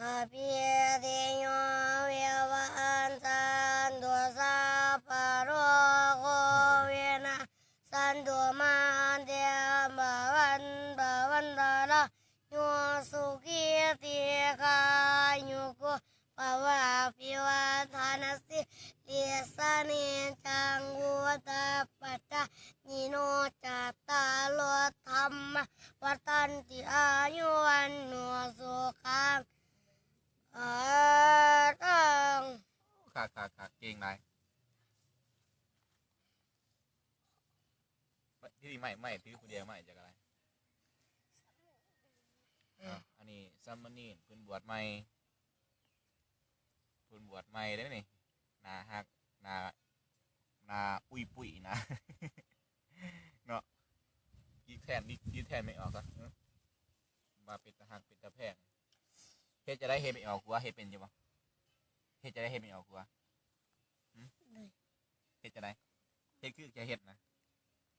อา ม่ไม่ถือผู้เดียวไม่จากอะไรอะอันนี้ซัมมานีนเพิ่นบวชใหม่เพิ่นบวชใหม่ได้อนี่หนาฮักหนาหนาปุยปุยนะ เนาะยีแทนยีแทนไม่ออกก็มาเป็นตะหักเป็นตะแพงเฮ็ดจะได้เฮ็ดไม่ออกกูว่าเฮ็ดเป็นอยู่บ่เฮ็ดจะได้เฮ็ดไม่ออกกูว่าเฮ็ดจะได้เฮ็ดคือจะเฮ็ดนะ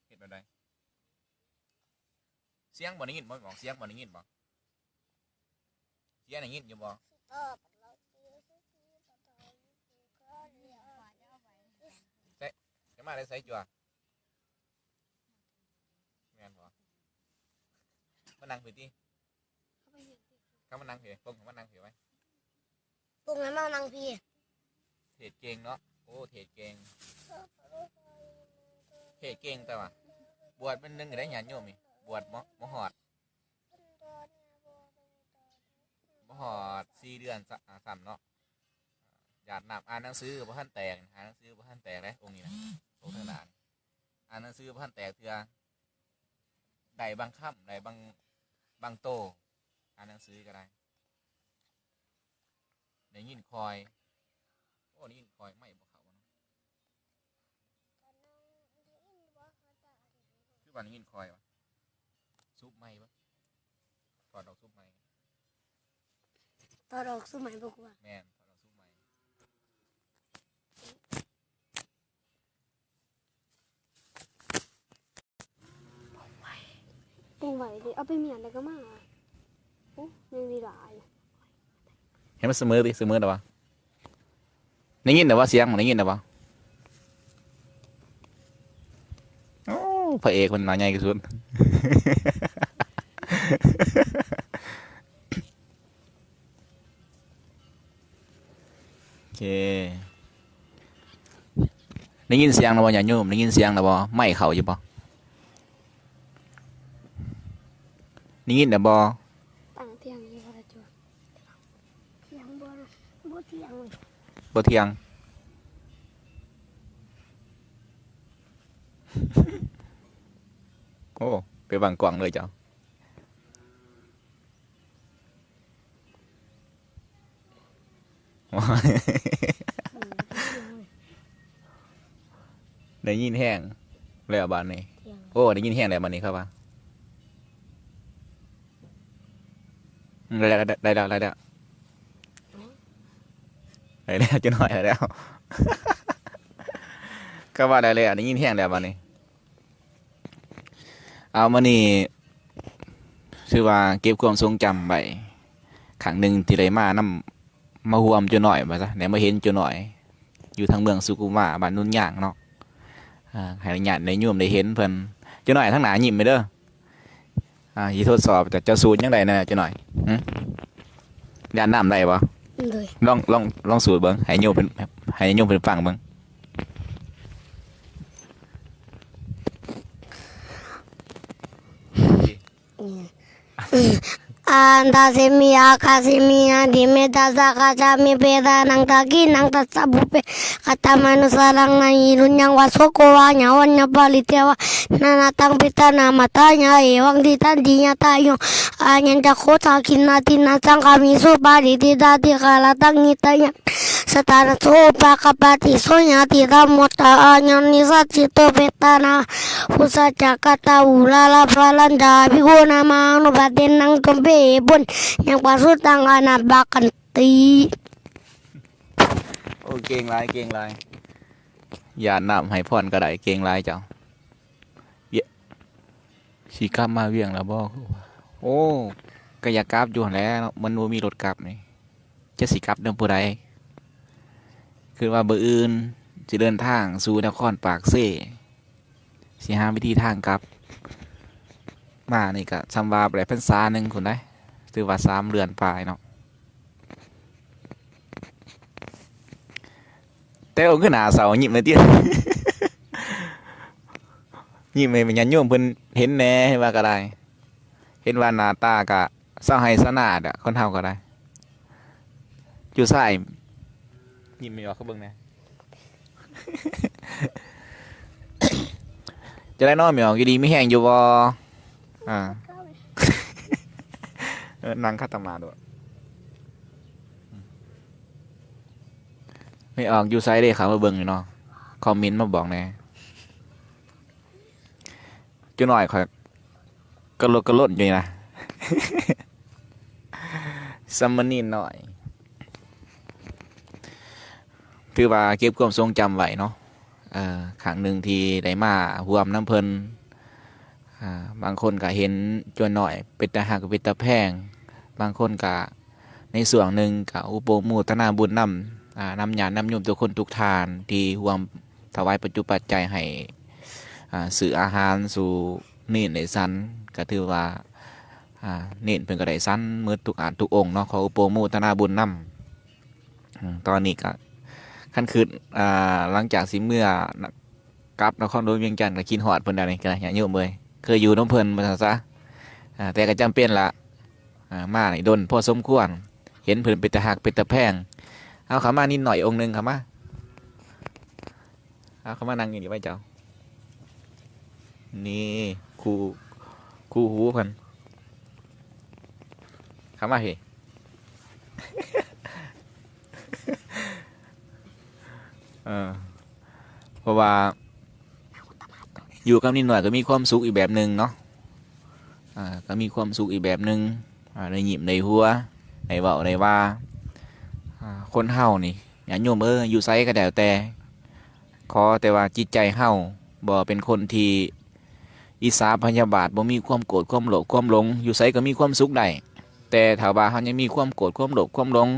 เฮ็ดแบบใดเสียงบ่ได้ยินบ่บอกเสียงบ่ได้ยินบ่เสียงได้ยินอยู่บ่จะมาได้ใส่จัวแม่นบ่มานั่งผิดติเข้ามานั่งผิดพงเข้ามานั่งผิดไว้ปุงนั้นมานังพี่เทศเก่งเนาะโอ้เทศเก่งเทศเก่งแต่ว่าบวชเป็นหนึงก็ได้ญาติโยมนี่บ วชบ่บ่ฮอดบ่หอดสี่เดือนสะอ่าซ้ำเนาะหยาดน้ำอ่านหนังสือบ่ทันแตกอ่านหนังสือบ่ทันแตกเลยองค์นี้นะองค์ทางด่านอ่านหนังสือบ่ทันแตกเทื่อได้บางค่ำได้บางบางโตอ่านหนังสือก็ได้ได้ยินคอยโอ้ได้ยินคอยไม่บ่เขาเนาะคือว่าได้ยินคอยวะ ซุปไม่ปะถอดดอกซุปไม่ตอนออกสมัยบอกว่าแม่นถอดดอกซุปไม่ปรุงไว้ดิเอาไปเมียนแล้วก็มาโอ้ยังมีหลายเห็นมันเสมอดิเสมอแต่ว่าได้ยินแต่ว่าเสียงได้ยินแต่ว่า พระเอกมันหนาใหญ่ที่สุดโอเคได้ยินเสียงแล้วบ่อย่าโยมได้ยินเสียงแล้วบ่ไม่เข้าอยู่บ่ได้ยินแต่บ่ตั้งเที่ยงนี่ก็ได้จ้ะเสียงบ่บ่เสียงเลยบ่เที่ยง โอ้ไปบางกวางเลยเจ้าว้ายได้ยินแห้งแล้วบานนี้เสียงโอ้ได้ยินแห้งแล้วบานนี้ครับว่าอืมได้แล้วได้แล้วได้แล้วได้แล้วจะหน่อยได้แล้วก็ว่าได้เลยอะได้ยินแห้งแล้วบานนี้ เอามานี่ชื่อว่าเก็บความทรงจำไปครั้งหนึ่งที่ไรมานำมาห่วมจุหน่อยมาซะไหนมาเห็นจุหน่อย อยู่ทางเมืองสุกุมาบ้านนุ่นย่างเนาะอ่าให้ญาติในโยมได้เห็นเพิ่นจุหน่อยทั้งหนายิ้มไปเด้ออ่ายีทดสอบแต่จะสูตรยังไงนะจุหน่อยหึยานน้ำได้ปะเลยลองลองลองสูตรเบิ้งให้โยมเป็นให้โยมเป็นฟังเบิ้ง อันตาเซมีอาคาเซมีอาดิเมตาสาคาจามิเปดานังตากินังตัสสะบุ เปคาตามานุสารังนายิรุญญังวาสโกวาญาวันญาปาลิเทวนานาตังปิตามาตาญาเวตันาตายุอัจะโคตานาตินาสังกามิสุปาริติดาติกาลตังนิตายะสตานะโสปะกปะติโสญาติดามมตาอัญญนิสัจจิโตเปตานา Pusa Jakarta ulala palanda biguna manu batin ng kumbibon yang pasu tangan abakan ti โอ้เก่งหลายเก่งหลายยานน้ำให้พรก็ได้เก่งหลายเจ้าเยะสีกลับมาเวียงแล้วบ่โอ้ก็อยากกลับอยู่หั่นแหล้วมันบ่มีรถกลับนี่จะสิกลับนำผู้ใด คือว่าเบอร์อื่นจะเดินทางสู่นครปากเซ่สิหาวิธีทางกลับ มานี่ก็ซำว่าไปได้พรรษาหนึ่งคนได้ถือว่าสามเดือนปลายเนาะแต่องค์ขึ้นหาเสาหยิบเลยที่หยิบให้มันยันโยมเพิ่นเห็นแหน่ว่าก็ได้ เห็นว่าหน้าตากะเศร้าให้สนาดอะคนเฮาก็ได้อยู่ใส่ ยิ้มไม่ออกเขาเบิ่งแน่จะได้นอนไม่ออกอยู่ดีไม่แห้งอยู่บ่อ่าเออนั่งคัตมาด้วยไม่ออกอยู่ไซด์เลยครับมาเบิ่งอยู่เนาะคอมเมนต์มาบอกแน่จุหน่อยคอยกระโลดกระโลดอยู่นี่นะซัมมันนี่หน่อย คือว่าเก็บความทรงจำไว้เนาะครั้งหนึ่งที่ได้มาห่วมน้ำเพลินบางคนก็เห็นจวนหน่อยเป็นตาหักเป็นตาแพง บางคนก็ในส่วนหนึ่งก็อุปโมูตนาบุญนำอ่านำญาณนำยมทุกคนทุกทานที่ห่วมถวายปัจจุปัจจัยให้สื่ออาหารสู่นี่ในสันก็ถือว่าเน้นเพิ่นก็ได้สันมือทุกอ่านทุกองเนาะขออุปโมูตนาบุญนำตอนนี้ก็ ขั้นคืนอ่าหลังจากสิเมื่อกลับนครหลวงเวียงจันทร์ก็คิดฮอดเพิ่นได้นี่ก็ญาติโยมเอ้ยเคยอยู่น้ำเพิ่นมาซะอ่าแต่ก็จำเป็นละอ่ามานี่โดนพอสมควรเห็นเพิ่นเป็นตะหักเป็นตะแพงเอาขามานิดหน่อยองค์หนึ่งขามาเอาขามานั่งอยู่นี้ไว้เจ้านี่ครูครูหูเพิ่นขามาเเออเพราะว่าอยู่กับนิดหน่อยก็มีความสุขอีกแบบหนึ่งเนาะอ่าก็มีความสุขอีกแบบหนึ่งอ่าในหยิบในหัวในเบาในว่าคนเฮานี่อย่าโยมเอออยู่ไซก็แล้วแต่ขอแต่ว่าจิตใจเฮาบ่เป็นคนที่อิสาพยาบาทบ่มีความโกรธความโลภความหลง อยู่ไสก็มีความสุขได้แต่ถ้าว่าเฮายังมีความโกรธความโลภความหลง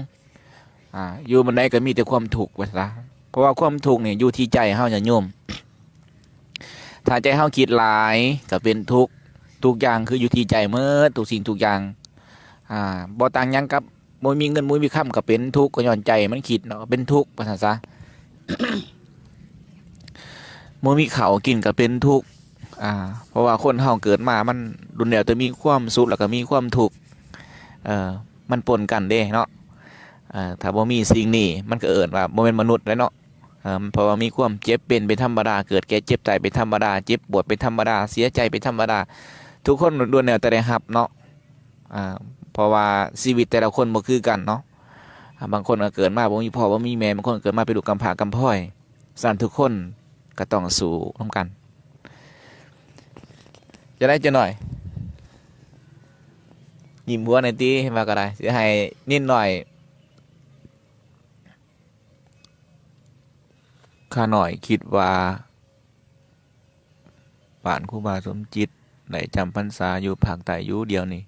อ่าอยู่บันไดก็มีแต่ความทุกข์ว่าซะ เพราะว่าความทุกข์นี่อยู่ที่ใจเฮาอย่าโยมถ้าใจเฮาคิดหลายก็เป็นทุกข์ทุกอย่างคืออยู่ที่ใจเมื่อทุกสิ่งทุกอย่างอ่าบ่ต่างยังกับบ่มีเงินบ่มีค่ำก็เป็นทุกข์ก็ย้อนใจมันคิดเนาะเป็นทุกข์ว่าซั่นซะบ่มีข้าวกินก็เป็นทุกข์อ่าเพราะว่าคนเฮาเกิดมามันรุนแรงแต่มีความสุขแล้วก็มีความทุกข์เอ่อมันปนกันเด้เนาะอ่าถ้าบ่มีสิ่งนี้มันก็เอิ้นว่าบ่แม่นมนุษย์แล้วเนาะ เพราะว่ามีความเจ็บเป็นเป็นธรรมดา เกิดแก่เจ็บตายเป็นธรรมดา เจ็บปวดเป็นธรรมดา เสียใจเป็นธรรมดา ทุกคนล้วนแล้วแต่ได้รับเนาะเพราะว่าชีวิตแต่ละคนบ่คือกันเนาะ บางคนก็เกิดมาบ่มีพ่อบ่มีแม่ บางคนเกิดมาเป็นลูกกำพร้ากำพร้อยสั่นทุกคนก็ต้องสู้ร่วมกัน จะได้จะหน่อย ยิ้มหัวในตีมาก็ได้สิให้นิดหน่อย ข้าหน่อยคิดว่าบ้านครูบาสมจิตได้จำพรรษาอยู่ภาคใต้อยู่เดียวนี่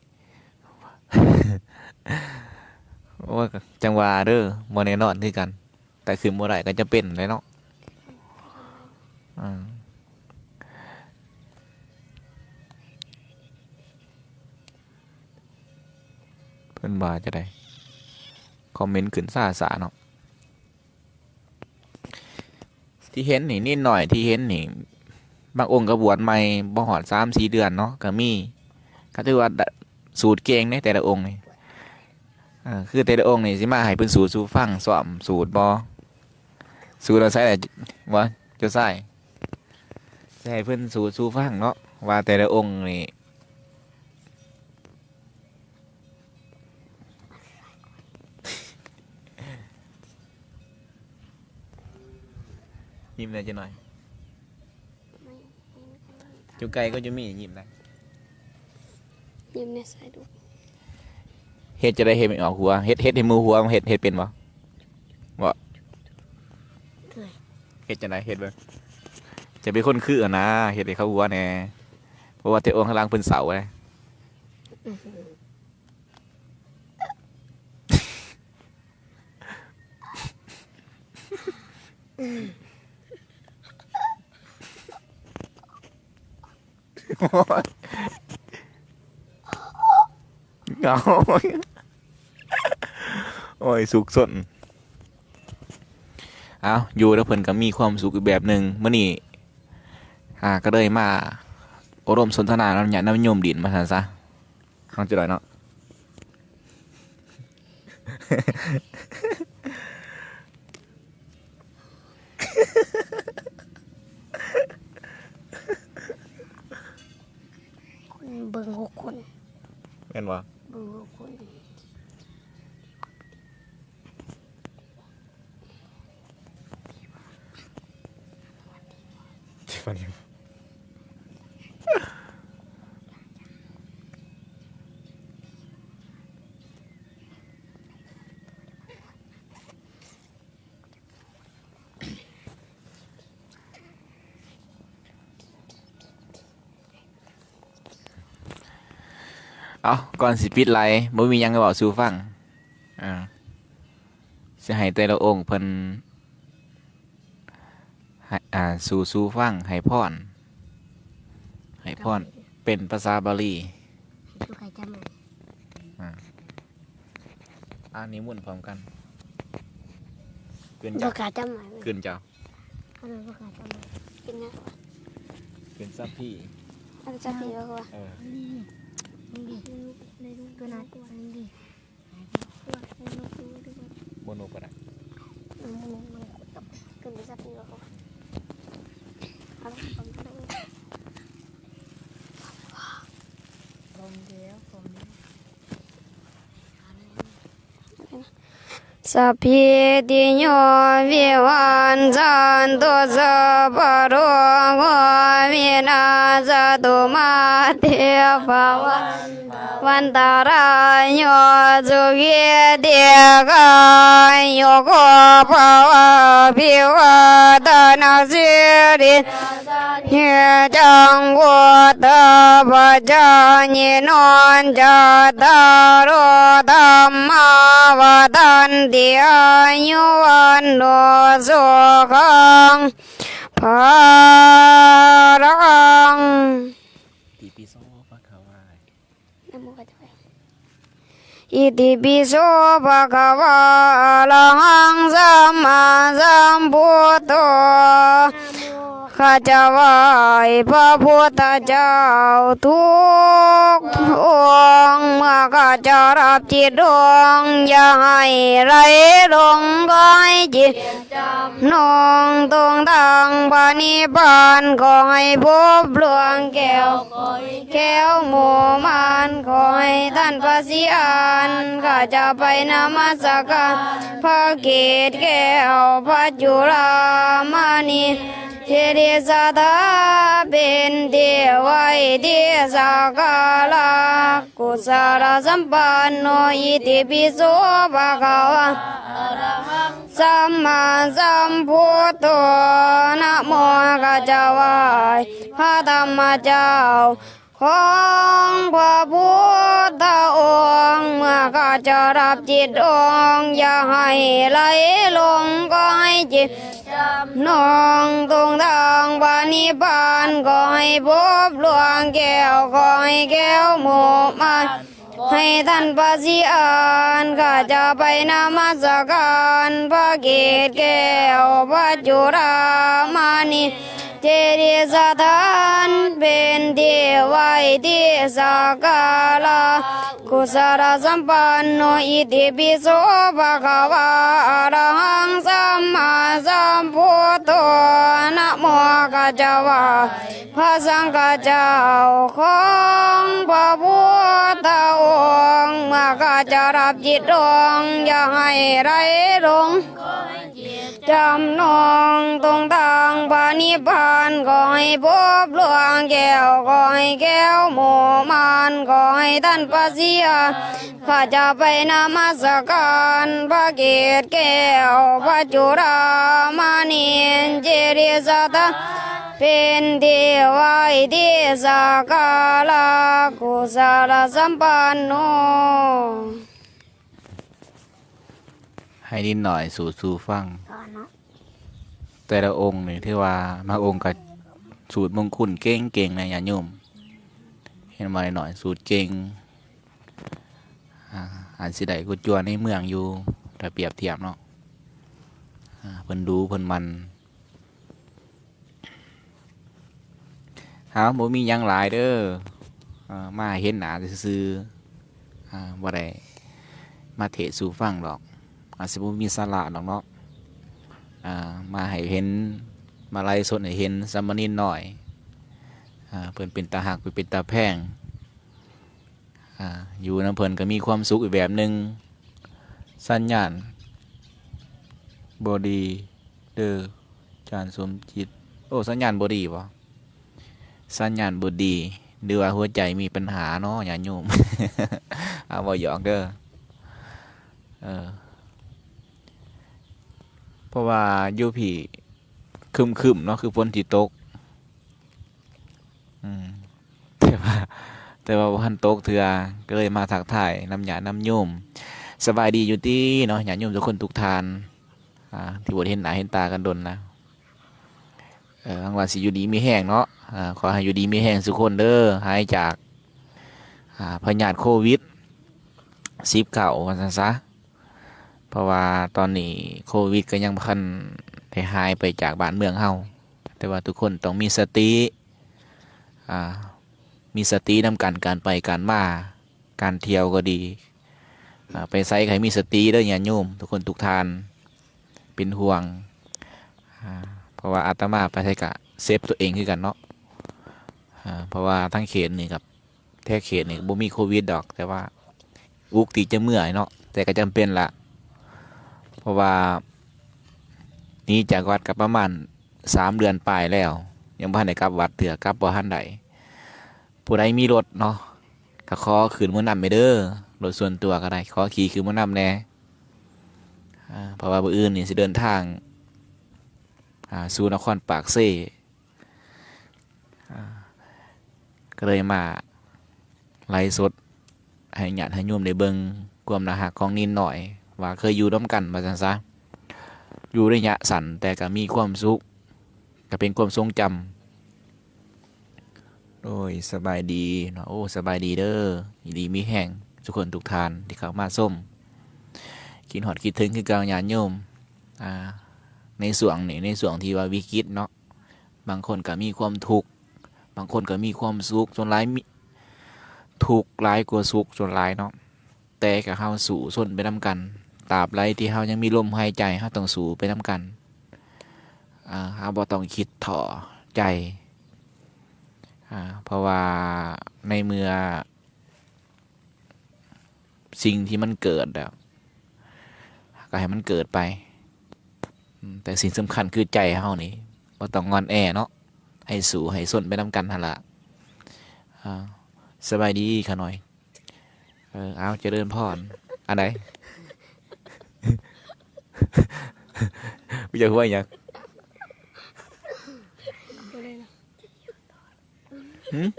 โอ้จังหวาเด้อบ่แน่นอนคือกัน แต่คือบ่ได้ก็จะเป็นเลยเนาะเพิ่นว่าจะได้ คอมเมนต์ขึ้นซาสาเนาะ ที่เห็นนี่นิดหน่อยที่เห็นนี่บางองค์ก็บวชใหม่บ่หอดสามสี่เดือนเนาะก็มีก็ถือว่าสูตรเก่งในแต่ละองค์นี่คือแต่ละองค์นี่สิมาให้เพิ่นสูตรสูฟังสอมสูตรบ่สูตรเราใช้ได้บ่จะใส่ใช้ให้เพิ่นสูตรสูฟังเนาะว่าแต่ละองค์นี่ ยิ้มได้จะหน่อย อยู่ไกลก็จะมียิ้มได้ยิ้มในสายดูเฮ็ดจะได้เฮ็ดไม่ออกหัวเฮ็ดเฮ็ดให้มือหัวเฮ็ดเฮ็ดเป็นบ่บ่เฮ็ดจะไหนเฮ็ดเบิ่งจะเป็นคนคือนะเฮ็ดให้เขาหัวแน่เพราะว่าเทองข้างล่างเพิ่นเสาไงอ เหงาโอ้ย สุขสนเอาอยู่แล้วเพิ่นก็มีความสุขอีกแบบหนึ่งเมื้อนี้อ่าก็เลยมาอบรมสนทนาน้ำยาน้ำยมดินมาซั่นซะน้องจะได้เนาะ คน เบิ่งหกคนแม่นบ่เบิ่งหกคนฟัน เอาก่อนสิปิดไลฟ์บ่มีหยังจะบอกสู่ฟังอ่าสิให้แต่ละองค์เพิ่นให้อ่าสู่สู่ฟังให้พรให้พรเป็นภาษาบาลีทุกใครจำไหมอ่านิมนต์พร้อมกันเกินทุเจ้ากใครจำไหมเกินเจ้าอันนั้นทุกใครจำไหมเป็นไงเกินซับพี่อาจจะผีก็ว่า เออนี่ดิตัวนั้นนี่ดิโมโนก็ได้มันมันมันกับเกินไปสักผีก็ว่าเอาละผมก็ได้ลมเดียวผมสัพพิติโยวิวันจันตุสัพพะโรโควินาศตุมาเทภ วันวันตารายโยสุขีเดียกายโย โกภาวะพิวัตนาสิริเฮจังวุตปัจจายิโนนจัตตารโธรรมาว อิติปิโส ข้าจะไหวพระพุทธเจ้าทุกองเมื่อข้าจะรับจิตดวงอย่าให้ไหลลงก็ให้จิตน้องตรงทางปานิพานขอให้พบหลวงแก้วแก้วหมู่มานขอให้ท่านพระสิอานข้าจะไปนมัสการพระเกศแก้วพระจุฬามณี เทเดสาธาเป็นเทวาเทสากาลากุศลสัมปันโนอิติปิโสภะคะวะสัมมาสัมพุทโธนะโมกัจจวายพระธรรมเจ้าของพระพุทธองค์เมื่อข้าจะรับจิตองค์อย่าให้ไหลลงก็ให้จิต น้องตรงทางปานิพานก็ให้พบหลวงแก้วก็ให้แก้วหมู่มาให้ท่านพระสิอานข้าจะไปนมัสการพระเกศแก้วพระจุฬามณีเจดีย์สถานเป็นที่ไหวที่สักการะ กุศลสัมปันโนอิติปิโสภะคะวะอะระหังสัมมาสัมพุทโธนะโมกัจจวะพระสังฆเจ้าของพระพุทธองค์เมื่อข้าจะรับจิตดวงอย่าให้ไหลง จำนองตรงทางพานิพานขอให้พบหลวงแก้วขอให้แก้วหมู่มานขอให้ท่านพระเสียข้าจะไปนมัสการพระเกศแก้วพระจุฬามณีเจริสตาเป็นเทวาเทสกาลากุศลสัมปันโน ให้นิดหน่อยสู่สู่ฟังก่อนเนาะแต่ละองค์นี่ที่ว่ามาองค์กับสูตรมงคุลเก่งเก่งๆนะญาติโยมเห็นมาหน่อยสูตรเก่งอ่าอันสิได้กุจวนในเมืองอยู่ถ้าเปรียบเทียบเนาะอ่าเพิ่นดูเพิ่นมันหาบ่มีหยังหลายเด้ออ่ามาเห็นหน้าซื่อๆอ่าบ่ได้มาเทศน์สู่ฟังดอก อาจสิบ่มีสาระดอกเนาะอ่ามาให้เห็นมาไล่สดให้เห็นสามนินหน่อยอ่าเพิ่นเป็นตาหักเพิ่นเป็นตาแพงอ่าอยู่นํเพิ่นก็มีความสุขอีกแบบหนึงสัญญาณบ่ดีเดอจานสมจิต โอ้สัญญาณบ่ดีบ่สัญญาณบ่ดีหรือหัวใจมีปัญหาเนาะอย่าโยมเอาบ่หยอกเด้อเออ เพราะว่าอยู่ผีคึมคึมๆเนาะคือฝนที่ตกแต่ว่า แต่ว่าพันตกเถือก็เลยมาถักถ่ายน้ำหยาน้ำโยมสบายดีอยู่ที่เนาะหยาโยมทุกคนทุกทานอ่าที่บดเห็นหน้าเห็นตากันดนนะเออทางวันสิอยู่ดีมีแห้งเนาะอขอให้อยู่ดีมีแห้งสุกคนเด้อหายจากอ่าพยาธิโควิดสิบเก่าวันซะ เพราะว่าตอนนี้โควิดก็ยังบ่คันได้หายไปจากบ้านเมืองเฮาแต่ว่าทุกคนต้องมีสติอ่ามีสตินำกันการไปการมาการเที่ยวก็ดีไปไสใครมีสติเด้อญาติโยมทุกคนทุกทานเป็นห่วง เพราะว่าอาตมาไปไสกะเซฟตัวเองคือกันเนาะเพราะว่าทั้งเขตนี่กับแท้เขตนี่บ่มีโควิดดอก แต่ว่าอุกติจะเมื่อยเนาะแต่ก็จำเป็นละ เพราะว่านี้จากวัดกับประมาณสามเดือนปลายแล้ว ยังบ่ทันได้กลับวัดเถื่อกลับบ่ทันใดผู้ใดมีรถเนาะก็ขอขืนมื้อนำไปเด้อรถส่วนตัวก็ได้ขอขี่คืนมื้อนำแน่เพราะว่ามื้ออื่นนี่สิเดินทางสู่นครปากเซ่ก็เลยมาไลฟ์สดให้ญาติให้โยมได้เบิงความนารักของนินหน่อย ว่าเคยอยู่ร่วมกันมาจังซะอยู่ระยะสั้นแต่ก็มีความสุขก็เป็นความทรงจำโอ้ยสบายดีเนาะโอ้สบายดีเด้อดีมีแห่งทุกคนทุกทานที่เข้ามาส้มกินหอดคิดถึงคือกางยานโยมอ่าในส่วงนี่ในส่วงที่ว่าวิกฤตเนาะบางคนก็มีความทุกข์บางคนก็มีความสุขส่วนหลายมีทุกข์หลายกว่าสุขส่วนหลายเนาะแต่กับเฮาสู่ส่วนไปนำกัน ตราบไรที่เฮายังมีลมหายใจเฮาต้องสู่ไปนำกันอ่าเฮาบ่ต้องคิดถ่อใจอ่าเพราะว่าในเมื่อ สิ่งที่มันเกิดอะก็ให้มันเกิดไป แต่สิ่งสำคัญคือใจเฮานี่บ่ต้องงอนแอเนาะให้สู่ให้ส่วนไปนำกันหั่นล่ะอ่าสบายดีค่ะหน่อย เออ เอาเจริญพรอันไหน ไม่จะหัวอหยังหืม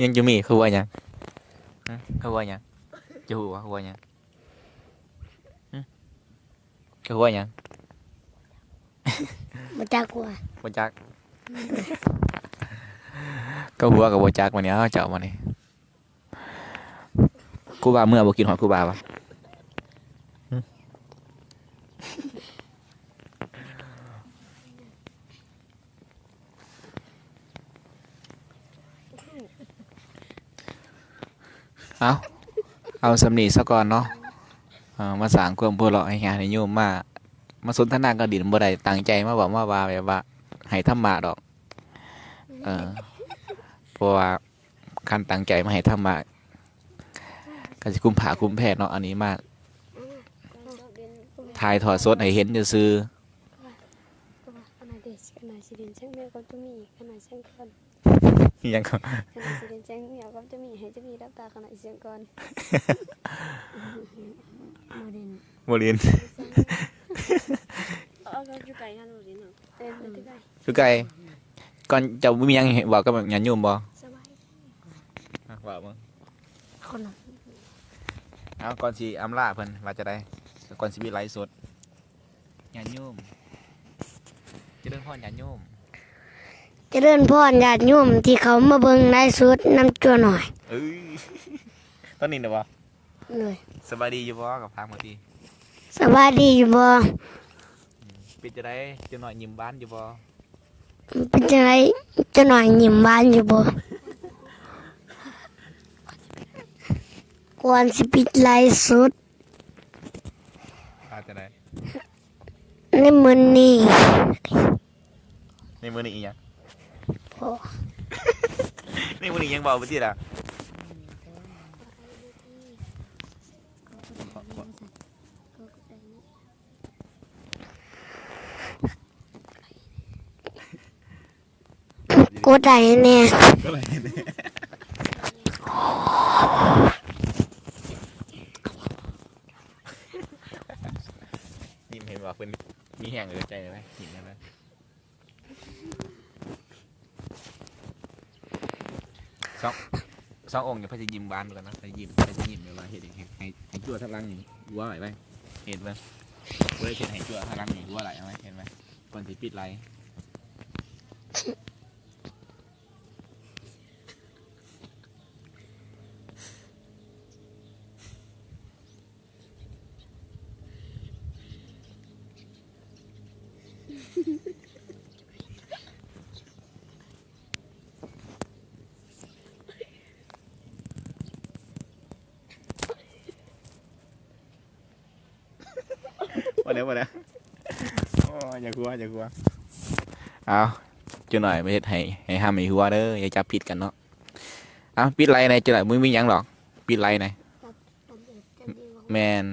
ยังจะมีคือว่าหยังฮะคือว่าหยังจะหัวหัวหยังหึคือว่าหยัง บ่จักว่า บ่จัก ก็หัวกับบ่จักมันเนี่ยเจ้ามันนี่กูบาเมื่อบ่กินหอยกูบาวะหึ เอาเอาสำนีซะก่อนเนาะมาสางความพัวเราะให้งานให้โยมมา มาสนทนากับดินบ่ได้ตั้งใจมาบอกมาว่าแบบว่าให้ธรรมะดอก เออเพราะว่าคันตั้งใจมาให้ธรรมะก็สิคุ้มผาคุ้มแพทย์เนาะอันนี้มากถ่ายถอดสดให้เห็นจะซื้อขนาดเด็กขนาดสิเรียนแจ้งแม่ก็จะมีขนาดแจ้งก่อน ยังก็ขนาดสิเรียนแจ้งเมียก็จะมีให้จะมีรับตาขนาดเสียงก่อนโมเดลบ่เรียนเอาก็อยู่ไกลกันโมเดลเนาะเต้นไปที่ไกลคือไกลก่อนเจะมีหยังให้บอกกับญาติโยมบ่สบายอะว่ามึงคนน่ะเอาก่อนสิอำลาเพิ่นว่าจะได้ก่อนสิมีไลฟ์สดญาติโยมเจะเดินพ่อญาติโยมเจะเดินพ่อญาติโยมที่เขามาเบิ่งไลฟ์สดน้ำจัวหน่อยเอ้ยตอนนี้เนอะวะเลยสบายดีอยู่บ่กับทางมาทีสวัสดีอยู่บ่เป็นจะได้เจะหน่อยยิ้มบ้านอยู่บ่เป็นจังไงเจะหน่อยยิ้มบ้านอยู่บ่ก่อนสิปิดไลฟ์สดอาจจะได้ในมื้อนี้ในมือนี้อีกยัง โอ้ในมือนี้ยังบอกไปที่ละกดได้แน่ยิ้มเห็นว่าเป็นมีแห้งเหลือใจเลยไหมยิ้มได้ไหมสอง สององค์อย่าพยายยิ้มบานกันนะพยายยิ้มพยายยิ้มเวลาเห็นอย่างให้ให้ให้จั่วทั้งรังนี่วัวไหลไหมเห็นไหมวัวได้เห็นให้จั่วทั้งรังนี่วัวไหลไหมเห็นไหมคนที่ปิดไล น์มาแล้วมาแล้วโอ้ยอย่ากลัวอย่ากลัวเอาจุหน่อยไม่เฮ็ดให้ให้ห้ามให้หัวเด้ออย่าจับผิดกันเนาะเอาปิดไลน์ในจุหน่อยมึงมีหยังหรอกปิดไลน์ในแมน